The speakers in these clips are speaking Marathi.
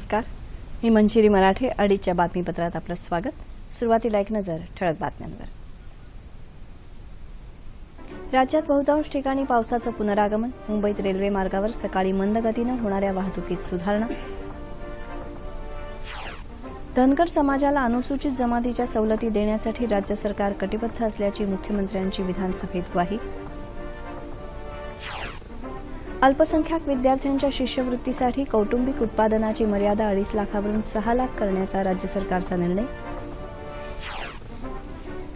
नमस्कार. मी मंजिरी मराठे अडीचच्या बातमीपत्रात आपलं स्वागत. सुरुवातीला एक नजर ठळक बातम्यांवर. राज्यात बहुतांश ठिकाणी पावसाचं पुनरागमन. मुंबईत रेल्वे मार्गावर सकाळी मंद गतीनं होणाऱ्या वाहतुकीत सुधारणा. धनगर समाजाला अनुसूचित जमातीच्या सवलती देण्यासाठी राज्य सरकार कटिबद्ध असल्याची मुख्यमंत्र्यांची विधानसभेत ग्वाही. अल्पसंख्याक विद्यार्थ्यांच्या शिष्यवृत्तीसाठी कौटुंबिक उत्पादनाची मर्यादा अडीच लाखावरून सहा लाख करण्याचा राज्य सरकारचा निर्णय.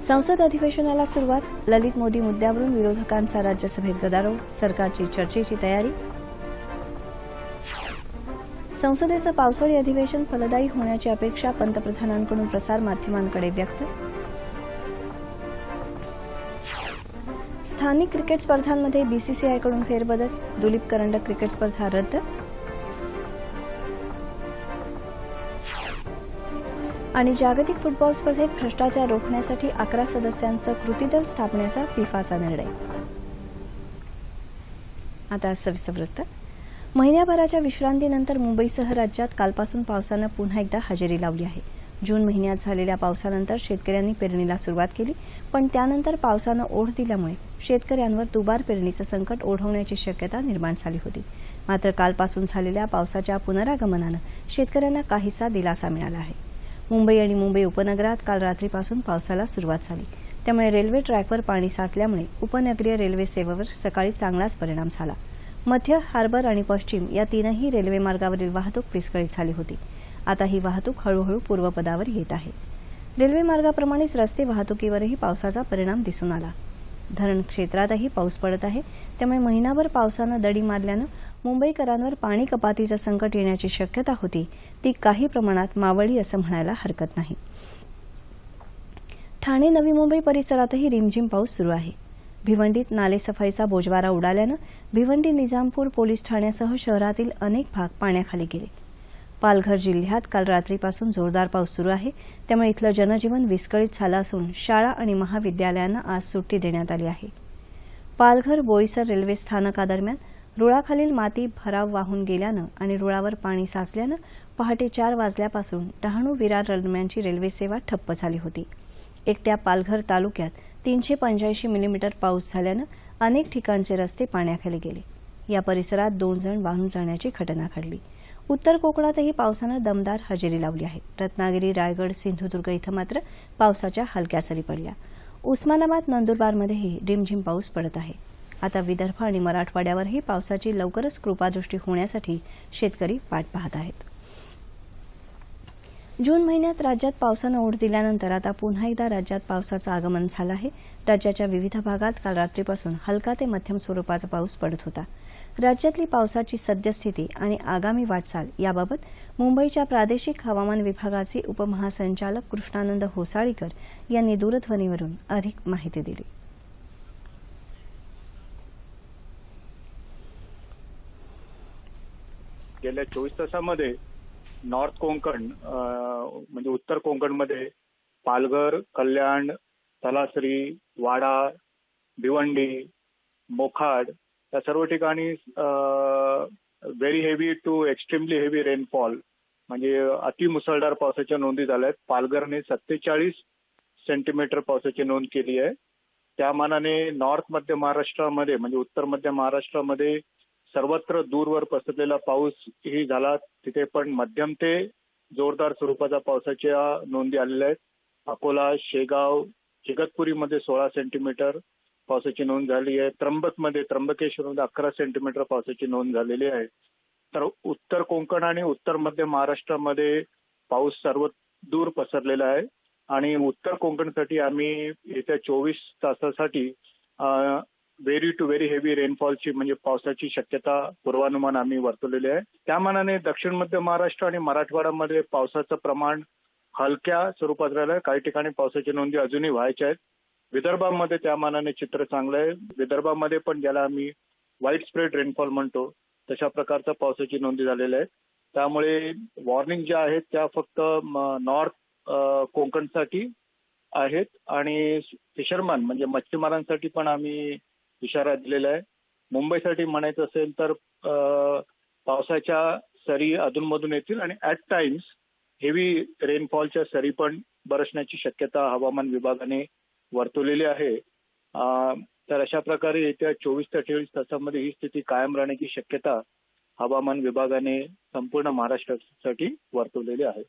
संसद अधिवेशनाला सुरुवात ललित मोदी मुद्द्यावरून विरोधकांचा राज्यसभेत गदारोळ सरकारची चर्चेची तयारी. संसदेचं पावसाळी अधिवेशन फलदायी होण्याची अपेक्षा पंतप्रधानांकडून प्रसारमाध्यमांकडे व्यक्त. स्थानिक क्रिकेट स्पर्धांमध्ये बीसीसीआयकडून फेरबदल दुलीप करंडक क्रिकेट स्पर्धा रद्द. आणि जागतिक फुटबॉल स्पर्धेत भ्रष्टाचार रोखण्यासाठी अकरा सदस्यांचं कृतीदल स्थापण्याचा फिफाचा निर्णय. आता सविस्तर वृत्त. महिन्याभराच्या विश्रांतीनंतर मुंबईसह राज्यात कालपासून पावसानं पुन्हा एकदा हजेरी लावली आहे. जून महिन्यात झालेल्या पावसानंतर शेतकऱ्यांनी पेरणीला सुरुवात केली पण त्यानंतर पावसानं ओढ दिल्यामुळे शेतकऱ्यांवर दुबार पेरणीचं संकट ओढवण्याची शक्यता निर्माण झाली होती. मात्र कालपासून झालेल्या पावसाच्या पुनरागमनानं शेतकऱ्यांना काहीसा दिलासा मिळाला आहे. मुंबई आणि मुंबई उपनगरात काल रात्रीपासून पावसाला सुरुवात झाली. त्यामुळे रेल्वे ट्रॅकवर पाणी साचल्यामुळे उपनगरीय रेल्वे सेवेवर सकाळी चांगलाच परिणाम झाला. मध्य हार्बर आणि पश्चिम या तीनही रेल्वे मार्गावरील वाहतूक विस्कळीत झाली होती. आता ही वाहतूक हळूहळू पूर्वपदावर येत आहे. रेल्वे मार्गाप्रमाणेच रस्ते वाहतुकीवरही पावसाचा परिणाम दिसून आला. धरण क्षेत्रातही पाऊस पडत आहे. त्यामुळे महिनाभर पावसानं दडी मारल्यानं मुंबईकरांवर पाणी कपातीचं संकट येण्याची शक्यता होती. ती काही प्रमाणात मावळी असं म्हणायला हरकत नाही. ठाणे नवी मुंबई परिसरातही रिमझिम पाऊस सुरू आहे. भिवंडीत नालेसफाईचा बोजवारा उडाल्यानं भिवंडी निजामपूर पोलीस ठाण्यासह शहरातील अनेक भाग पाण्याखाली गेले. पालघर जिल्ह्यात काल रात्रीपासून जोरदार पाऊस सुरू आहे. त्यामुळे इथलं जनजीवन विस्कळीत झालं असून शाळा आणि महाविद्यालयांना आज सुट्टी देण्यात आली आहे. पालघर बोईसर रेल्वे स्थानकादरम्यान रुळाखालील माती भराव वाहून गेल्यानं आणि रुळावर पाणी साचल्यानं पहाटे चार वाजल्यापासून डहाणू विरार दरम्यानची रेल्वे सेवा ठप्प झाली होती. एकट्या पालघर तालुक्यात तीनशे पंच्याऐंशी मिलीमीटर पाऊस झाल्यानं अनेक ठिकाणचे रस्ते पाण्याखाली गेले. या परिसरात दोन जण वाहून जाण्याची घटना घडली. उत्तर कोकणातही पावसानं दमदार हजेरी लावली आहे. रत्नागिरी रायगड सिंधुदुर्ग इथं मात्र पावसाच्या हलक्या सरी पडल्या. उस्मानाबाद नंदुरबारमध्येही रिमझिम पाऊस पडत आहे. आता विदर्भ आणि मराठवाड्यावरही पावसाची लवकरच कृपादृष्टी होण्यासाठी शेतकरी वाट पाहत आहेत. जून महिन्यात राज्यात पावसानं ओढ दिल्यानंतर आता पुन्हा एकदा राज्यात पावसाचं आगमन झालं आहे. राज्याच्या विविध भागात काल रात्रीपासून हलका ते मध्यम स्वरूपाचा पाऊस पडत होता. राज्यातली पावसाची सद्यस्थिती आणि आगामी वाटचाल याबाबत मुंबईच्या प्रादेशिक हवामान विभागाचे उपमहासंचालक कृष्णानंद होसाळीकर यांनी दूरध्वनीवरून अधिक माहिती दिली. गेल्या चोवीस तासामध्ये नॉर्थ कोंकण म्हणजे उत्तर कोकणमध्ये पालघर कल्याण तलासरी वाडा भिवंडी मोखाड या सर्व ठिकाणी very heavy to extremely heavy rainfall म्हणजे अतिमुसळधार पावसाच्या नोंदी झाल्या आहेत पालघरने सत्तेचाळीस सेंटीमीटर पावसाची नोंद केली आहे. त्या मानाने नॉर्थ मध्य महाराष्ट्रामध्ये म्हणजे उत्तर मध्य महाराष्ट्रामध्ये सर्वत्र दूरवर पसरलेला पाऊस ही झाला. तिथे पण मध्यम ते जोरदार स्वरूपाचा पावसाच्या नोंदी आलेल्या आहेत. अकोला शेगाव जगतपुरीमध्ये सोळा सेंटीमीटर पावसाची नोंद झाली आहे. त्र्यंबकमध्ये त्र्यंबकेश्वरमध्ये अकरा सेंटीमीटर पावसाची नोंद झालेली आहे. तर उत्तर कोकण आणि उत्तर मध्य महाराष्ट्रामध्ये पाऊस सर्व दूर पसरलेला आहे. आणि उत्तर कोकणसाठी आम्ही येत्या चोवीस तासासाठी व्हेरी टू व्हेरी हेवी रेनफॉलची म्हणजे पावसाची शक्यता पूर्वानुमान आम्ही वर्तवलेले आहे. त्या मानाने दक्षिण मध्य महाराष्ट्र आणि मराठवाड्यामध्ये पावसाचं प्रमाण हलक्या स्वरूपात राहिलं आहे. काही ठिकाणी पावसाची नोंदी अजूनही व्हायच्या आहेत. विदर्भामध्ये त्या मानाने चित्र चांगलं आहे. विदर्भामध्ये पण ज्याला आम्ही वाईट स्प्रेड रेनफॉल म्हणतो तशा प्रकारचा पावसाची नोंदी झालेल्या आहेत. त्यामुळे वॉर्निंग ज्या आहेत त्या फक्त नॉर्थ कोकणसाठी आहेत आणि फिशरमॅन म्हणजे मच्छीमारांसाठी पण आम्ही इशारा दिलेला आहे. मुंबईसाठी म्हणायचं असेल तर पावसाच्या सरी अधूनमधून येतील आणि ऍट टाइम्स हेवी रेनफॉलच्या सरी पण बरसण्याची शक्यता हवामान विभागाने वर्तवलेली आहे. अं, तर अशा प्रकारे येत्या चोवीस ते अठ्ठेचाळीस तासांमध्ये ही स्थिती कायम राहण्याची शक्यता हवामान विभागाने संपूर्ण महाराष्ट्रासाठी वर्तवलेली आहे.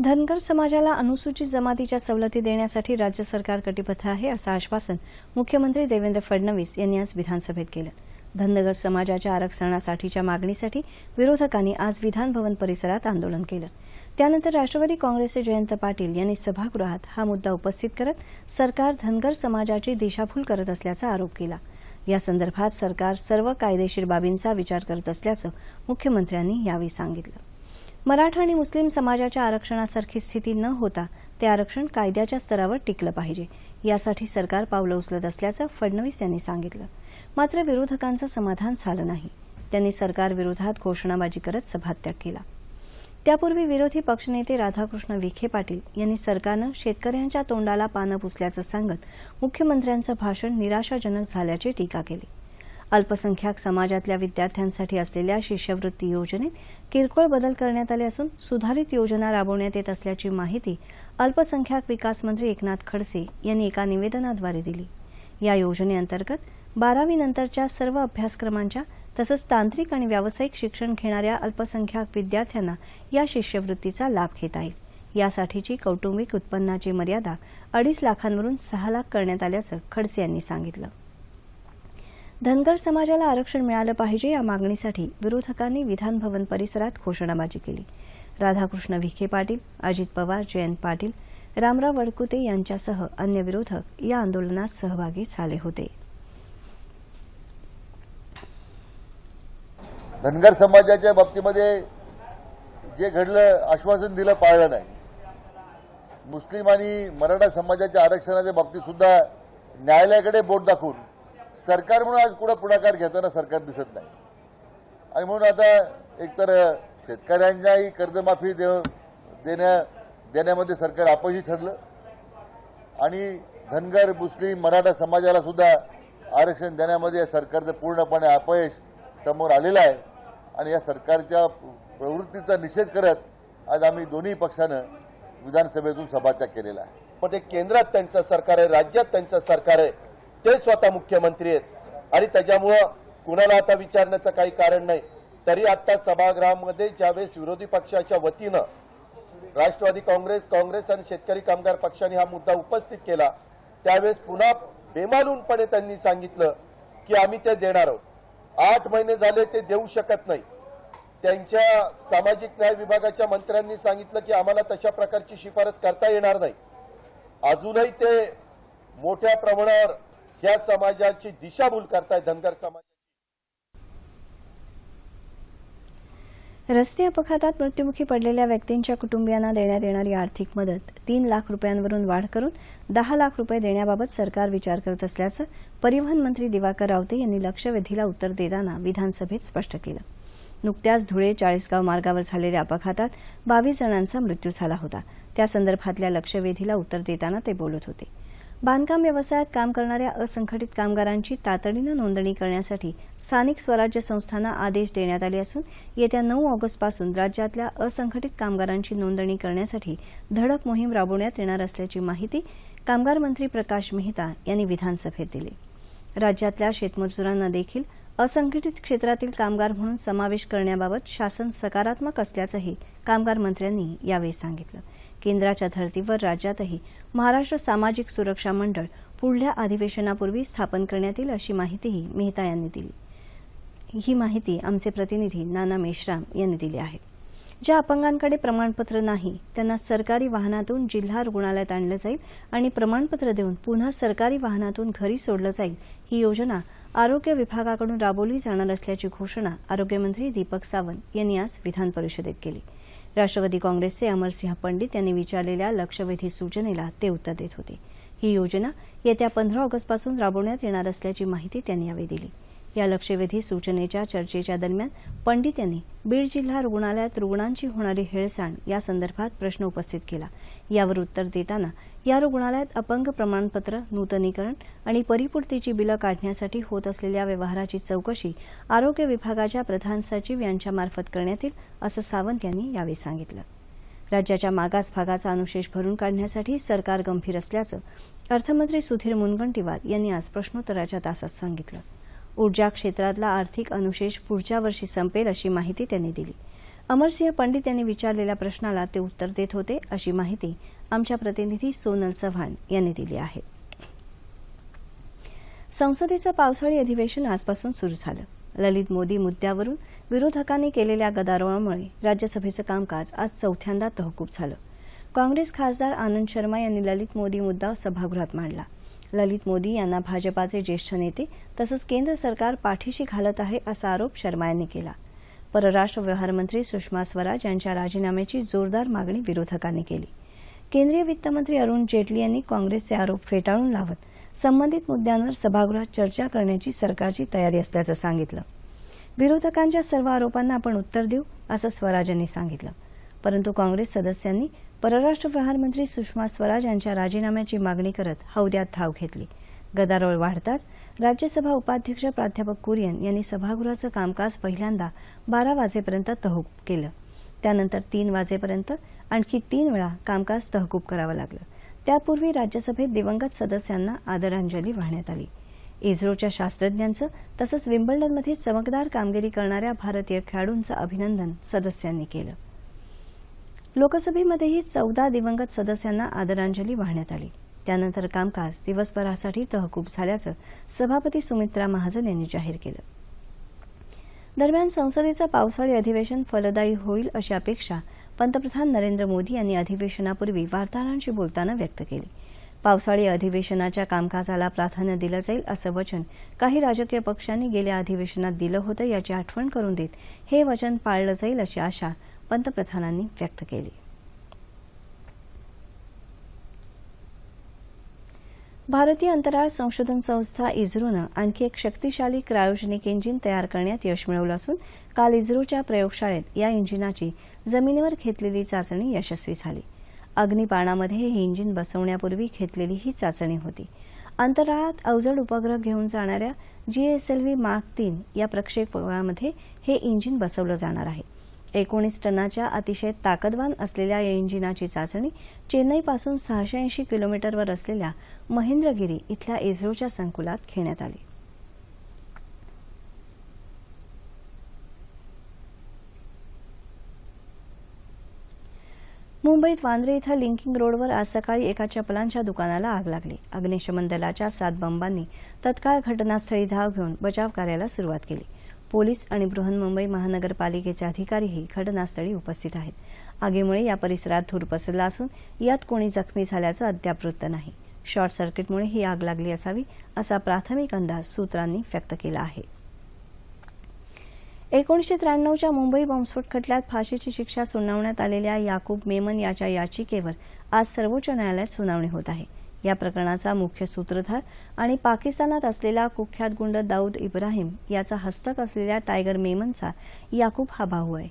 धनगर समाजाला अनुसूचित जमातीच्या सवलती देण्यासाठी राज्य सरकार कटिबद्ध आहे असं आश्वासन मुख्यमंत्री देवेंद्र फडणवीस यांनी आज विधानसभेत केलं. धनगर समाजाच्या आरक्षणासाठीच्या मागणीसाठी विरोधकांनी आज विधानभवन परिसरात आंदोलन केलं. त्यानंतर राष्ट्रवादी काँग्रेसचे जयंत पाटील यांनी सभागृहात हा मुद्दा उपस्थित करत सरकार धनगर समाजाची दिशाभूल करत असल्याचा आरोप केला. या संदर्भात सरकार सर्व कायदेशीर बाबींचा विचार करत असल्याचं मुख्यमंत्र्यांनी यावेळी सांगितलं. मराठा आणि मुस्लिम समाजाच्या आरक्षणासारखी स्थिती न होता ते आरक्षण कायद्याच्या स्तरावर टिकलं पाहिजे. यासाठी सरकार पावलं उचलत असल्याचं फडणवीस यांनी सांगितलं. मात्र विरोधकांचं समाधान झालं नाही. त्यांनी सरकारविरोधात घोषणाबाजी करत सभात्याग केला. त्यापूर्वी विरोधी पक्षनेते राधाकृष्ण विखे पाटील यांनी सरकारनं शेतकऱ्यांच्या तोंडाला पानं पुसल्याचं सांगत मुख्यमंत्र्यांचं भाषण निराशाजनक झाल्याची टीका केली. अल्पसंख्याक समाजातल्या विद्यार्थ्यांसाठी असलेल्या शिष्यवृत्ती योजनेत किरकोळ बदल करण्यात आले असून सुधारित योजना राबवण्यात येत असल्याची माहिती अल्पसंख्याक विकास मंत्री एकनाथ खडसे यांनी एका निवेदनाद्वारे दिली. या योजनेअंतर्गत बारावीनंतरच्या सर्व अभ्यासक्रमांच्या तसंच तांत्रिक आणि व्यावसायिक शिक्षण घेणाऱ्या अल्पसंख्याक विद्यार्थ्यांना या शिष्यवृत्तीचा लाभ घेता येईल यासाठीची कौटुंबिक उत्पन्नाची मर्यादा अडीच लाखांवरून सहा लाख करण्यात आल्याचं खडसे यांनी सांगितलं. धनगर समाजाला आरक्षण मिळालं पाहिजे या मागणीसाठी विरोधकांनी विधानभवन परिसरात घोषणाबाजी केली. राधाकृष्ण विखे पाटील अजित पवार जयंत पाटील रामराव वडकुते यांच्यासह अन्य विरोधक या आंदोलनात सहभागी झाले होते. धनगर समाजाच्या बाबतीमध्ये जे घडलं आश्वासन दिलं पाळलं नाही. मुस्लिम आणि मराठा समाजाच्या आरक्षणाच्या बाबतीत सुद्धा न्यायालयाकडे बोट दाखवून सरकार म्हणून आज कुठं पुढाकार घेताना सरकार दिसत नाही. आणि म्हणून आता एकतर शेतकऱ्यांनाही कर्जमाफी देव देण्या देण्यामध्ये सरकार अपयशी ठरलं. आणि धनगर मुस्लिम मराठा समाजाला सुद्धा आरक्षण देण्यामध्ये सरकारचं पूर्णपणे अपयश समोर आलेलं आहे. आणि या सरकारच्या प्रवृत्तीचा निषेध करत आज आम्ही दोन्ही पक्षानं विधानसभेतून सभात्याग केलेला आहे. पण ते केंद्रात त्यांचं सरकार आहे राज्यात त्यांचं सरकार आहे ते स्वतः मुख्यमंत्री आहेत. आणि त्याच्यामुळं कुणाला आता विचारण्याचं काही कारण नाही. तरी आता सभागृहामध्ये ज्यावेळेस विरोधी पक्षाच्या वतीनं राष्ट्रवादी काँग्रेस काँग्रेस आणि शेतकरी कामगार पक्षाने हा मुद्दा उपस्थित केला त्यावेळेस पुन्हा बेमालूनपणे त्यांनी सांगितलं की आम्ही ते देणार आहोत. आठ महिने झाले ते देऊ शकत नाही. त्यांच्या सामाजिक न्याय विभागाच्या मंत्र्यांनी सांगितलं की आम्हाला तशा प्रकारची शिफारस करता येणार नाही. अजूनही ते मोठ्या प्रमाणावर ह्या समाजाची दिशाभूल करताय धनगर समाज रस्ते अपघातात मृत्युमुखी पडलेल्या व्यक्तींच्या कुटुंबियांना देण्यात येणारी आर्थिक मदत तीन लाख रुपयांवरून वाढ करून दहा लाख रुपये देण्याबाबत सरकार विचार करत असल्याचं परिवहन मंत्री दिवाकर रावते यांनी लक्षवेधीला उत्तर देताना विधानसभेत स्पष्ट केलं. नुकत्याच धुळे चाळीसगाव मार्गावर झालेल्या अपघातात बावीस जणांचा मृत्यू झाला होता. त्या संदर्भातल्या लक्षवेधीला उत्तर देताना ते बोलत होते. बांधकाम व्यवसायात काम करणाऱ्या असंघटित कामगारांची तातडीनं नोंदणी करण्यासाठी स्थानिक स्वराज्य संस्थांना आदेश देण्यात आले असून येत्या नऊ ऑगस्टपासून राज्यातल्या असंघटित कामगारांची नोंदणी करण्यासाठी धडक मोहीम राबवण्यात येणार असल्याची माहिती कामगार मंत्री प्रकाश मेहता यांनी विधानसभेत दिली. राज्यातल्या शेतमजुरांना देखील असंघटित क्षेत्रातील कामगार म्हणून समावेश करण्याबाबत शासन सकारात्मक असल्याचंही कामगार मंत्र्यांनी यावेळी सांगितलं. केंद्राच्या धर्तीवर राज्यातही महाराष्ट्र सामाजिक सुरक्षा मंडळ पुढल्या अधिवेशनापूर्वी स्थापन करण्यात येईल अशी माहितीही मेहता यांनी दिली. ही माहिती आमचे प्रतिनिधी नाना मेश्राम यांनी दिली आहे. ज्या अपंगांकडे प्रमाणपत्र नाही त्यांना सरकारी वाहनातून जिल्हा रुग्णालयात आणलं जाईल आणि प्रमाणपत्र देऊन पुन्हा सरकारी वाहनातून घरी सोडलं जाईल ही योजना आरोग्य विभागाकडून राबवली जाणार असल्याची घोषणा आरोग्यमंत्री दीपक सावंत यांनी आज विधान परिषदेत केली. राष्ट्रवादी काँग्रेसचे अमरसिंह पंडित यांनी विचारलेल्या लक्षवेधी सूचनेला ते उत्तर देत होते. ही योजना येत्या पंधरा ऑगस्टपासून राबवण्यात येणार असल्याची माहिती त्यांनी यावेळी दिली. या लक्षवेधी सूचनेच्या चर्चेच्या दरम्यान पंडित यांनी बीड जिल्हा रुग्णालयात रुग्णांची होणारी हेळसांड या संदर्भात प्रश्न उपस्थित केला. यावर उत्तर देताना या रुग्णालयात अपंग प्रमाणपत्र नूतनीकरण आणि परिपूर्तीची बिलं काढण्यासाठी होत असलेल्या व्यवहाराची चौकशी आरोग्य विभागाच्या प्रधान सचिव यांच्यामार्फत करण्यात येईल असं सावंत यांनी यावेळी सांगितलं. राज्याच्या मागास भागाचा अनुशेष भरून काढण्यासाठी सरकार गंभीर असल्याचं अर्थमंत्री सुधीर मुनगंटीवार यांनी आज प्रश्नोत्तराच्या तासात सांगितलं. ऊर्जा क्षेत्रातला आर्थिक अनुशेष पुढच्या वर्षी संपेल अशी माहिती त्यांनी दिली. अमरसिंह पंडित यांनी विचारलेल्या प्रश्नाला ते उत्तर देत होते अशी माहिती आमच्या प्रतिनिधी सोनल चव्हाण यांनी दिली आहे. संसदेचं पावसाळी अधिवेशन आजपासून सुरू झालं. ललित मोदी मुद्द्यावरून विरोधकांनी केलेल्या गदारोळामुळे राज्यसभेचं कामकाज आज चौथ्यांदा तहकूब झालं. काँग्रेस खासदार आनंद शर्मा यांनी ललित मोदी मुद्दा सभागृहात मांडला. ललित मोदी यांना भाजपाचे ज्येष्ठ नेते तसंच केंद्र सरकार पाठीशी घालत आहे असा आरोप शर्मा यांनी केला. परराष्ट्र व्यवहार मंत्री सुषमा स्वराज यांच्या राजीनाम्याची जोरदार मागणी विरोधकांनी केली. केंद्रीय वित्तमंत्री अरुण जेटली यांनी काँग्रेसचे आरोप फेटाळून लावत संबंधित मुद्द्यांवर सभागृहात चर्चा करण्याची सरकारची तयारी असल्याचं सांगितलं. विरोधकांच्या सर्व आरोपांना आपण उत्तर देऊ असं स्वराज यांनी सांगितलं. परंतु काँग्रेस सदस्यांनी परराष्ट्र व्यवहार मंत्री सुषमा स्वराज यांच्या राजीनाम्याची मागणी करत हौद्यात धाव घेतली. गदारोळ वाढताच राज्यसभा उपाध्यक्ष प्राध्यापक कुरियन यांनी सभागृहाचं कामकाज पहिल्यांदा बारा वाजेपर्यंत तहकूब केलं. त्यानंतर तीन वाजेपर्यंत आणखी तीन वेळा कामकाज तहकूब करावं लागलं. त्यापूर्वी राज्यसभेत दिवंगत सदस्यांना आदरांजली वाहण्यात आली. इस्रोच्या शास्त्रज्ञांचं तसंच विम्बल्डनमध्ये चमकदार कामगिरी करणाऱ्या भारतीय खेळाडूंचं अभिनंदन सदस्यांनी केलं. लोकसभेमध्येही चौदा दिवंगत सदस्यांना आदरांजली वाहण्यात आली. त्यानंतर कामकाज दिवसभरासाठी तहकूब झाल्याचं सभापती सुमित्रा महाजन यांनी जाहीर केलं. दरम्यान संसदेचं पावसाळी अधिवेशन फलदायी होईल अशी अपेक्षा पंतप्रधान नरेंद्र मोदी यांनी अधिवेशनापूर्वी वार्ताहरांशी बोलताना व्यक्त केली. पावसाळी अधिवेशनाच्या कामकाजाला प्राधान्य दिलं जाईल असं वचन काही राजकीय पक्षांनी गेल्या अधिवेशनात दिलं होतं याची आठवण करून देत हे वचन पाळलं जाईल अशी आशा पंतप्रधानांनी व्यक्त केली. भारतीय अंतराळ संशोधन संस्था इस्रोनं आणखी एक शक्तिशाली क्रायोजेनिक इंजिन तयार करण्यात यश मिळवलं असून काल इस्रोच्या प्रयोगशाळेत या इंजिनाची जमिनीवर घेतलेली चाचणी यशस्वी झाली. अग्निबाणामध्ये हे इंजिन बसवण्यापूर्वी घेतलेली ही चाचणी होती. अंतराळात अवजड उपग्रह घेऊन जाणाऱ्या जीएसएलव्ही मार्क तीन या प्रक्षेपणामध्ये हे इंजिन बसवलं जाणार आहे. एकोणीस टनाच्या अतिशय ताकदवान असलेल्या या इंजिनाची चाचणी चेन्नईपासून सहाशे ऐंशी किलोमीटरवर असलेल्या महेंद्रगिरी इथल्या इस्रोच्या संकुलात घेण्यात आली. मुंबईत वांद्रे इथं लिंकिंग रोडवर आज सकाळी एका चपलांच्या दुकानाला आग लागली. अग्निशमन दलाच्या सात बंबांनी तत्काळ घटनास्थळी धाव घेऊन बचाव कार्याला सुरुवात केली. पोलीस आणि बृहन्मुंबई महानगरपालिकेचे अधिकारीही घटनास्थळी उपस्थित आहेत. आगीमुळे या परिसरात धूर पसरला असून यात कोणी जखमी झाल्याचं अद्याप वृत्त नाही. शॉर्ट सर्किटमुळे ही आग लागली असावी असा प्राथमिक अंदाज सूत्रांनी व्यक्त केला आहे. एकोणीसशे त्र्याण्णवच्या मुंबई बॉम्बस्फोट खटल्यात फाशीची शिक्षा सुनावण्यात आलेल्या याकूब मेमन याच्या याचिकेवर आज सर्वोच्च न्यायालयात सुनावणी होत आहे. या प्रकरणाचा मुख्य सूत्रधार आणि पाकिस्तानात असलेला कुख्यात गुंड दाऊद इब्राहिम याचा हस्तक असलेल्या टायगर मेमनचा याकूब हा भाऊ आहे.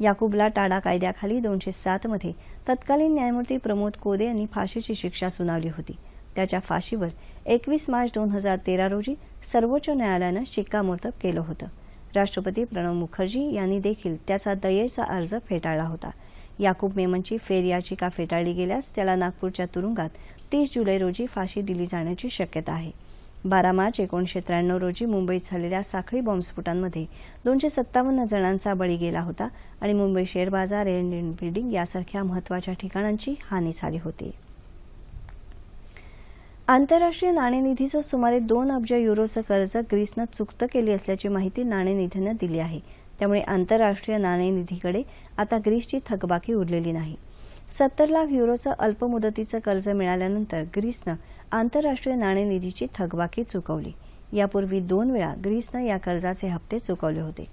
याकूबला टाडा कायद्याखाली दोनशे सातमध्ये तत्कालीन न्यायमूर्ती प्रमोद कोदे यांनी फाशीची शिक्षा सुनावली होती. त्याच्या फाशीवर एकवीस मार्च दोन हजार तेरा रोजी सर्वोच्च न्यायालयानं शिक्कामोर्तब केलं होतं. राष्ट्रपती प्रणव मुखर्जी यांनी देखील त्याचा दयेचा अर्ज फेटाळला होता. याकूब मेमनची फेर याचिका फेटाळली गेल्यास त्याला नागपूरच्या तुरुंगात तीस जुलै रोजी फाशी दिली जाण्याची शक्यता आहे. बारा मार्च एकोणीशे त्र्याण्णव रोजी मुंबईत झालेल्या साखळी बॉम्बस्फोटांमध्ये दोनशे सत्तावन्न जणांचा बळी गेला होता आणि मुंबई शेअर बाजार इंडियन बिल्डिंग यासारख्या महत्त्वाच्या ठिकाणांची हानी झाली होती. आंतरराष्ट्रीय नाणेनिधीचं सुमारे दोन अब्ज युरोचं कर्ज ग्रीसनं चुकतं केली असल्याची माहिती नाणेनिधीनं दिली आहे. त्यामुळे आंतरराष्ट्रीय नाणेनिधीकडे आता ग्रीसची थकबाकी उरलेली नाही. सत्तर लाख युरोचं अल्पमुदतीचं कर्ज मिळाल्यानंतर ग्रीसनं आंतरराष्ट्रीय नाणेनिधीची थकबाकी चुकवली. यापूर्वी दोन वेळा ग्रीसनं या कर्जाचे हप्ते चुकवले होते.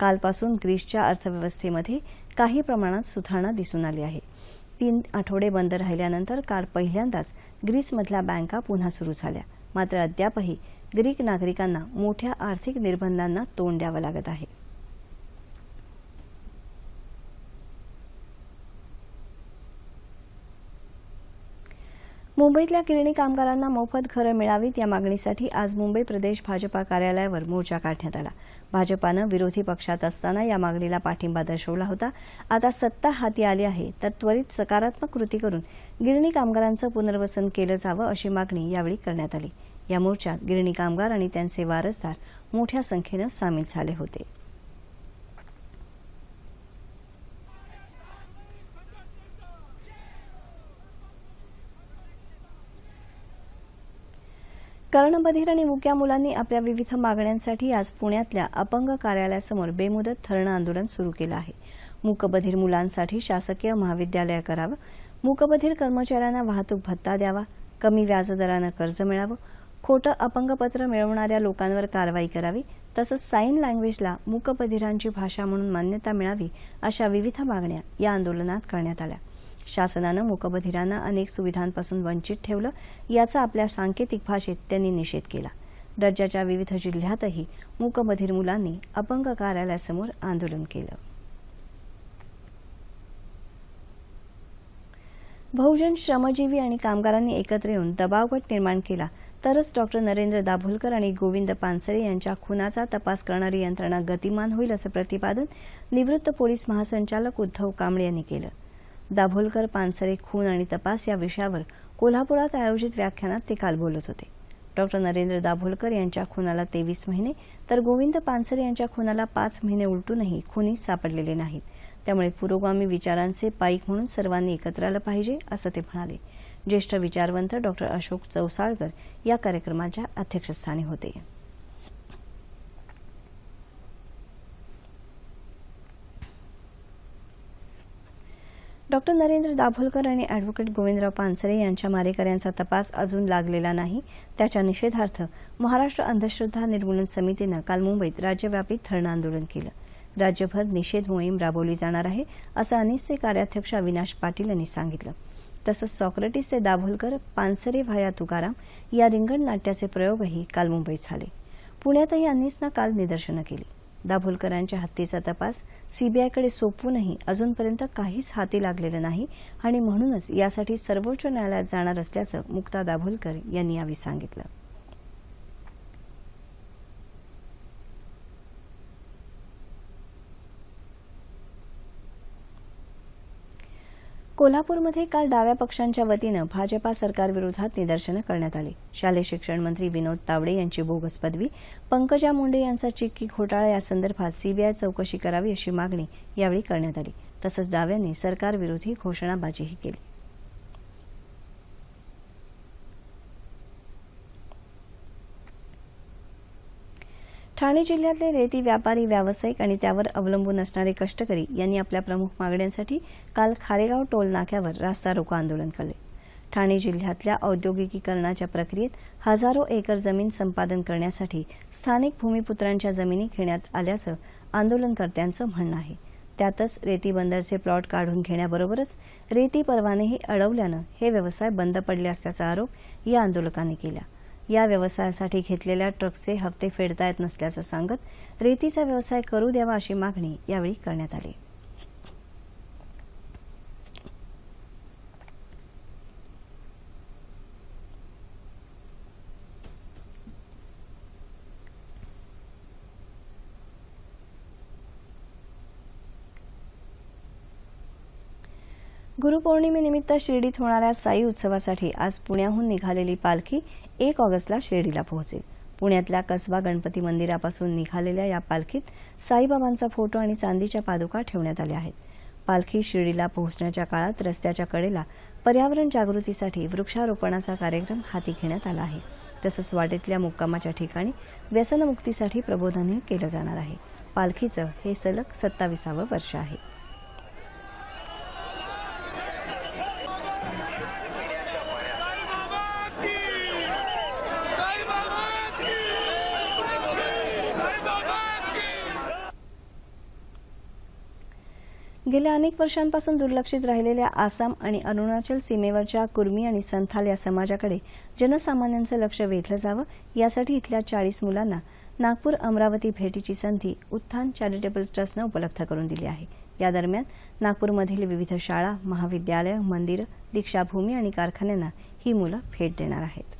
कालपासून ग्रीसच्या अर्थव्यवस्थेमध्ये काही प्रमाणात सुधारणा दिसून आली आहे. तीन आठवडे बंद राहिल्यानंतर काल पहिल्यांदाच ग्रीसमधल्या बँका पुन्हा सुरू झाल्या. मात्र अद्यापही ग्रीक नागरिकांना मोठ्या आर्थिक निर्बंधांना तोंड द्यावं लागत आहे. मुंबईतल्या किरणी कामगारांना मोफत घरं मिळावीत या मागणीसाठी आज मुंबई प्रदेश भाजपा कार्यालयावर मोर्चा काढण्यात आला. भाजपानं विरोधी पक्षात असताना या मागणीला पाठिंबा दर्शवला होता. आता सत्ता हाती आली आहे तर त्वरित सकारात्मक कृती करून गिरणी कामगारांचं पुनर्वसन केलं जावं अशी मागणी यावेळी करण्यात आली. या मोर्चात गिरणी कामगार आणि त्यांचे वारसदार मोठ्या संख्येनं सामील झाले होते. कर्णबधीर आणि मुक्या मुलांनी आपल्या विविध मागण्यांसाठी आज पुण्यातल्या अपंग कार्यालयासमोर बेमुदत धरणं आंदोलन सुरू केलं आहे. मूकबधीर मुलांसाठी शासकीय महाविद्यालय करावं. मूकबधीर कर्मचाऱ्यांना वाहतूक भत्ता द्यावा. कमी व्याजदरानं कर्ज मिळावं. खोटं अपंगपत्र मिळवणाऱ्या लोकांवर कारवाई करावी. तसंच साईन लँग्वेजला मूकबधिरांची भाषा म्हणून मान्यता मिळावी अशा विविध मागण्या या आंदोलनात करण्यात आल्या. शासनानं मूकबधिरांना अनेक सुविधांपासून वंचित ठेवलं याचा आपल्या सांकेतिक भाषेत त्यांनी निषेध केला. राज्याच्या विविध जिल्ह्यातही मूकबधीर मुलांनी अपंग कार्यालयासमोर आंदोलन केलं. बहुजन श्रमजीवी आणि कामगारांनी एकत्र येऊन दबावगट निर्माण केला तरच डॉक्टर नरेंद्र दाभोलकर आणि गोविंद पानसरे यांच्या खुनाचा तपास करणारी यंत्रणा गतिमान होईल असं प्रतिपादन निवृत्त पोलीस महासंचालक उद्धव कांबळे यांनी केलं. दाभोलकर पानसरे खून आणि तपास या विषयावर कोल्हापुरात आयोजित व्याख्यानात ते काल बोलत होते. डॉक्टर नरेंद्र दाभोलकर यांच्या खुनाला तेवीस महिने तर गोविंद पानसरे यांच्या खुनाला पाच महिने उलटूनही खुनी सापडलेले नाहीत. त्यामुळे पुरोगामी विचारांचे पाईक म्हणून सर्वांनी एकत्र आलं पाहिजे असं ते म्हणाले. ज्येष्ठ विचारवंत डॉक्टर अशोक चौसाळकर या कार्यक्रमाच्या अध्यक्षस्थानी होते. डॉक्टर नरेंद्र दाभोलकर आणि अॅडव्होकेट गोविंदराव पानसरे यांच्या मारेकऱ्यांचा तपास अजून लागलेला नाही. त्याच्या निषेधार्थ महाराष्ट्र अंधश्रद्धा निर्मूलन समितीनं काल मुंबईत राज्यव्यापी धरणं आंदोलन केलं. राज्यभर निषेध मोहीम राबवली जाणार आहे असं अनिसचे कार्याध्यक्ष अविनाश पाटील यांनी सांगितलं. तसंच सॉक्रेटिसचे दाभोलकर पानसरे भाया तुकाराम या रिंगण नाट्याचे प्रयोगही काल मुंबईत झाले. पुण्यातही अनिसनं काल निदर्शनं केली. दाभोलकरांच्या हत्येचा तपास सीबीआयकडे सोपवूनही अजूनपर्यंत काहीच हाती लागलेलं नाही आणि म्हणूनच यासाठी सर्वोच्च न्यायालयात जाणार असल्याचं मुक्ता दाभोलकर यांनी यावेळी सांगितलं. कोल्हापूरमध्ये काल डाव्या पक्षांच्या वतीनं भाजपा सरकारविरोधात निदर्शनं करण्यात आली. शालेय शिक्षण मंत्री विनोद तावडे यांची बोगस पदवी पंकजा मुंडे यांचा चिक्की घोटाळा या संदर्भात सीबीआय चौकशी करावी अशी मागणी यावेळी करण्यात आली. तसंच डाव्यांनी सरकारविरोधी घोषणाबाजीही केली. ठाणे जिल्ह्यातले रेती व्यापारी व्यावसायिक आणि त्यावर अवलंबून असणारे कष्टकरी यांनी आपल्या प्रमुख मागण्यांसाठी काल खारेगाव टोल नाक्यावर रास्ता रोको आंदोलन केले. ठाणे जिल्ह्यातल्या औद्योगिकीकरणाच्या प्रक्रियेत हजारो एकर जमीन संपादन करण्यासाठी स्थानिक भूमिपुत्रांच्या जमिनी घेण्यात आल्याचं आंदोलनकर्त्यांचं म्हणणं आहे. त्यातच रेती बंदरचे प्लॉट काढून घेण्याबरोबरच रेती परवानेही अडवल्यानं हे व्यवसाय बंद पडले असल्याचा आरोप या आंदोलकांनी केला. या व्यवसायासाठी घेतलेल्या ट्रकचे हप्ते फेडता येत नसल्याचं सांगत रेतीचा व्यवसाय करू द्यावा अशी मागणी यावेळी करण्यात आली. गुरुपौर्णिमेनिमित्त शिर्डीत होणाऱ्या साई उत्सवासाठी आज पुण्याहून निघालेली पालखी एक ऑगस्टला शिर्डीला पोहोचेल. पुण्यातल्या कसबा गणपती मंदिरापासून निघालेल्या या पालखीत साईबाबांचा फोटो आणि चांदीच्या पादुका ठेवण्यात आल्या आहेत. पालखी शिर्डीला पोहोचण्याच्या काळात रस्त्याच्या कडेला पर्यावरण जागृतीसाठी वृक्षारोपणाचा कार्यक्रम हाती घेण्यात आला आहे. तसंच वाटेतल्या मुक्कामाच्या ठिकाणी व्यसनमुक्तीसाठी प्रबोधनही केलं जाणार आहे. पालखीचं हे सलग सत्ताविसावं वर्ष आहे. गेल्या अनेक वर्षांपासून दुर्लक्षित राहिलेल्या आसाम आणि अरुणाचल सीमेवरच्या कुर्मी आणि संथाल या समाजाकडे जनसामान्यांचं लक्ष वेधलं जावं. यासाठी इथल्या चाळीस मुलांना नागपूर अमरावती भेटीची संधी उत्थान चॅरिटेबल ट्रस्टनं उपलब्ध करून दिली आहे. या दरम्यान नागपूरमधील विविध शाळा महाविद्यालयं मंदिरं दीक्षाभूमी आणि कारखान्यांना ही ही मुलं भेट देणार आहेत.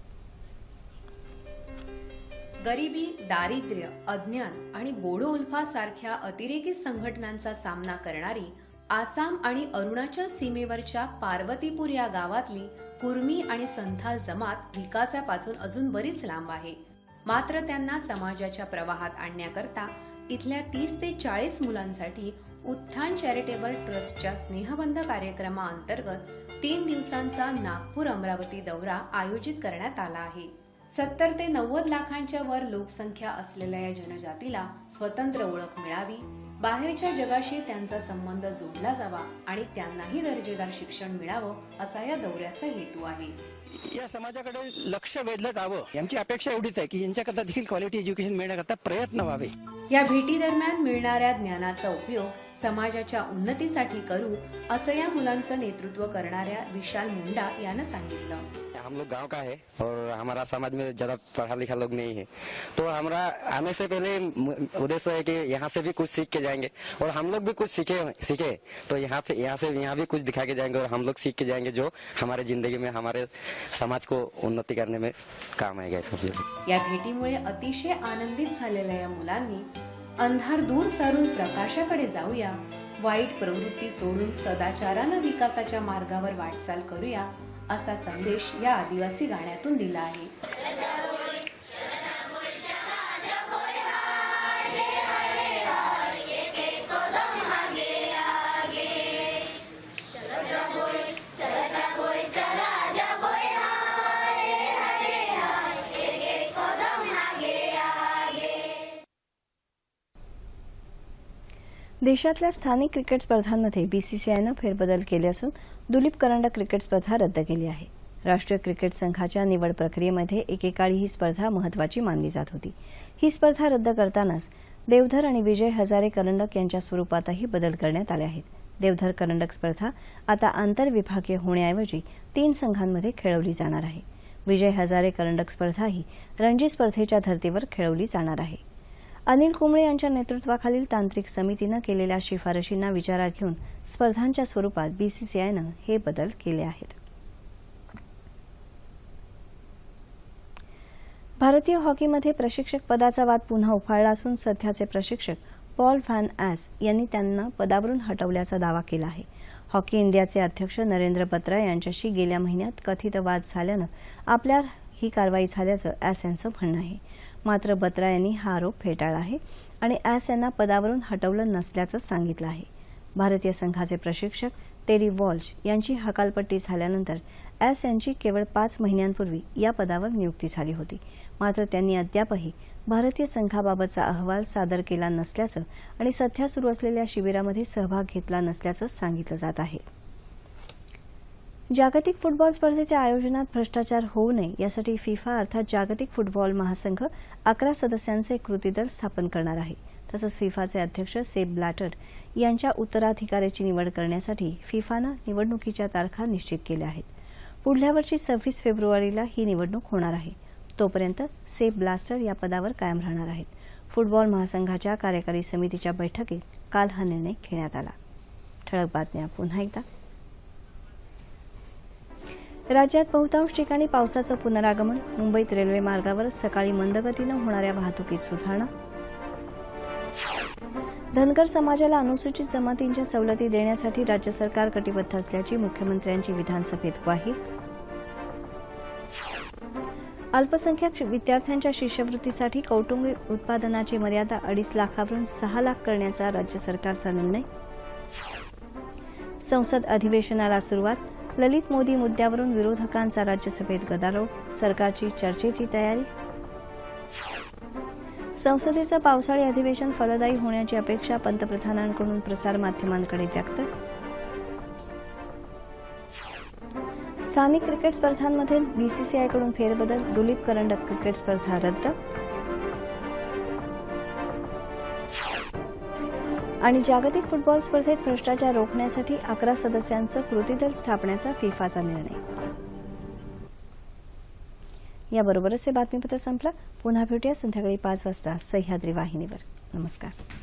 गरिबी दारिद्र्य अज्ञान आणि बोडो उल्फा सारख्या अतिरेकी संघटनांचा सामना करणारी आसाम आणि अरुणाचल सीमेवरच्या पार्वतीपूर या गावातली कुर्मी आणि संथाल जमात विकासापासून अजून बरीच लांब आहे. मात्र त्यांना समाजाच्या प्रवाहात आणण्याकरता इथल्या तीस ते चाळीस मुलांसाठी उत्थान चॅरिटेबल ट्रस्टच्या स्नेहबंध कार्यक्रमाअंतर्गत तीन दिवसांचा नागपूर अमरावती दौरा आयोजित करण्यात आला आहे. सत्तर ते नव्वद लाखांच्या वर लोकसंख्या असलेल्या या जनजातीला स्वतंत्र ओळख मिळावी बाहेरच्या जगाशी त्यांचा संबंध जोडला जावा आणि त्यांनाही दर्जेदार शिक्षण मिळावं असा या दौऱ्याचा हेतू आहे. या समाजाकडे लक्ष वेधलं जावं यांची अपेक्षा एवढीच आहे की यांच्याकरता देखील क्वालिटी एज्युकेशन मिळण्याकरता प्रयत्न व्हावे. या भेटी दरम्यान मिळणाऱ्या ज्ञानाचा उपयोग समाजाच्या उन्नतीसाठी करू असं या मुलांचं नेतृत्व करणाऱ्या विशाल मुंडा यानं सांगितलं. हम लोग गांव का है? और हमारा समाज में ज्यादा पढ़ा लिखा लोग नहीं है। तो हमारा आने से पहले उद्देश्य है कि यहाँ से भी कुछ सीख के जाएंगे। और हम लोग भी कुछ सीखे सीखे। तो यहाँ पे यहाँ से यहाँ भी कुछ दिखा के जाएंगे और हम लोग सीख के जाएंगे जो हमारे जिंदगी में हमारे समाज को उन्नति करने में काम आएगा सब या भेटीमुळे अतिशय आनंदित झालेल्या या मुलांनी अंधार दूर सारून प्रकाशाकडे जाऊया. वाईट प्रवृत्ती सोडून सदाचारानं विकासाच्या मार्गावर वाटचाल करूया असा संदेश या आदिवासी गाण्यातून दिला आहे. देशातल्या स्थानिक क्रिकेट स्पर्धांमध्ये बीसीसीआयनं फेरबदल केले असून दुलीप करंडक क्रिकेट स्पर्धा रद्द केली आहे. राष्ट्रीय क्रिकेट संघाच्या निवड प्रक्रियेमध्ये एकेकाळी ही स्पर्धा महत्वाची मानली जात होती. ही स्पर्धा रद्द करतानाच देवधर आणि विजय हजारे करंडक यांच्या स्वरूपातही बदल करण्यात आले आहेत. देवधर करंडक स्पर्धा आता आंतरविभागीय होण्याऐवजी तीन संघांमध्ये खेळवली जाणार आहे. विजय हजारे करंडक स्पर्धा ही रणजी स्पर्धेच्या धर्तीवर खेळवली जाणार आहे. अनिल कुंबळे यांच्या नेतृत्वाखालील तांत्रिक समितीनं केलेल्या शिफारशींना विचारात घेऊन स्पर्धांच्या स्वरूपात बीसीसीआयनं हे बदल केले आहेत. भारतीय हॉकीमध्ये प्रशिक्षक पदाचा वाद पुन्हा उफाळला असून सध्याचे प्रशिक्षक पॉल व्हॅन ॲस यांनी त्यांना पदावरून हटवल्याचा दावा केला आहे. हॉकी इंडियाचे अध्यक्ष नरेंद्र बत्रा यांच्याशी गेल्या महिन्यात कथित वाद झाल्यानं आपल्यावर ही कारवाई झाल्याचं ॲस यांचं म्हणणं आहे. मात्र बत्रा यांनी हा आरोप फेटाळला आहे आणि ॲस यांना पदावरून हटवलं नसल्याचं सांगितलं आहे. भारतीय संघाचे प्रशिक्षक टेरी वॉल्श यांची हकालपट्टी झाल्यानंतर ॲस यांची केवळ पाच महिन्यांपूर्वी या पदावर नियुक्ती झाली होती. मात्र त्यांनी अद्यापही भारतीय संघाबाबतचा अहवाल सादर केला नसल्याचं आणि सध्या सुरू असलेल्या शिबिरामध्ये सहभाग घेतला नसल्याचं सांगितलं जात आहे. जागतिक फुटबॉल स्पर्धेच्या आयोजनात भ्रष्टाचार होऊ नये यासाठी फिफा अर्थात जागतिक फुटबॉल महासंघ अकरा सदस्यांचे कृती दल स्थापन करणार आहे. तसंच फिफाचे अध्यक्ष सेब ब्लॅटर यांच्या उत्तराधिकाऱ्याची निवड करण्यासाठी फिफानं निवडणुकीच्या तारखा निश्चित केल्या आहेत. पुढल्या वर्षी सव्वीस फेब्रुवारीला ही निवडणूक होणार आहे. तोपर्यंत सेब ब्लास्टर या पदावर कायम राहणार आहेत. फुटबॉल महासंघाच्या कार्यकारी समितीच्या बैठकीत काल हा निर्णय घेण्यात आला. ठळक बातम्या पुन्हा एकदा. राज्यात बहुतांश ठिकाणी पावसाचं पुनरागमन. मुंबईत रेल्वे मार्गावर सकाळी मंदगतीनं होणाऱ्या वाहतुकीत सुधारणा. धनगर समाजाला अनुसूचित जमातींच्या सवलती देण्यासाठी राज्य सरकार कटिबद्ध असल्याची मुख्यमंत्र्यांची विधानसभेत ग्वाही. अल्पसंख्याक विद्यार्थ्यांच्या शिष्यवृत्तीसाठी कौटुंबिक उत्पादनाची मर्यादा अडीच लाखावरून सहा लाख करण्याचा राज्य सरकारचा निर्णय. संसद अधिवेशनाला सुरुवात. ललित मोदी मुद्द्यावरून विरोधकांचा राज्यसभेत गदारोळ सरकारची चर्चेची तयारी. संसदेचं पावसाळी अधिवेशन फलदायी होण्याची अपेक्षा पंतप्रधानांकडून प्रसारमाध्यमांकडे व्यक्त. स्थानिक क्रिकेट स्पर्धांमध्ये बीसीसीआयकडून फेरबदल दुलीप करंडक क्रिकेट स्पर्धा रद्द. आणि जागतिक फुटबॉल स्पर्धेत भ्रष्टाचार रोखण्यासाठी अकरा सदस्यांचं कृती दल स्थापण्याचा फिफाचा निर्णय. याबरोबरच हे बातमीपत्र संपलं. पुन्हा भेटूया संध्याकाळी पाच वाजता सह्याद्री वाहिनीवर. नमस्कार.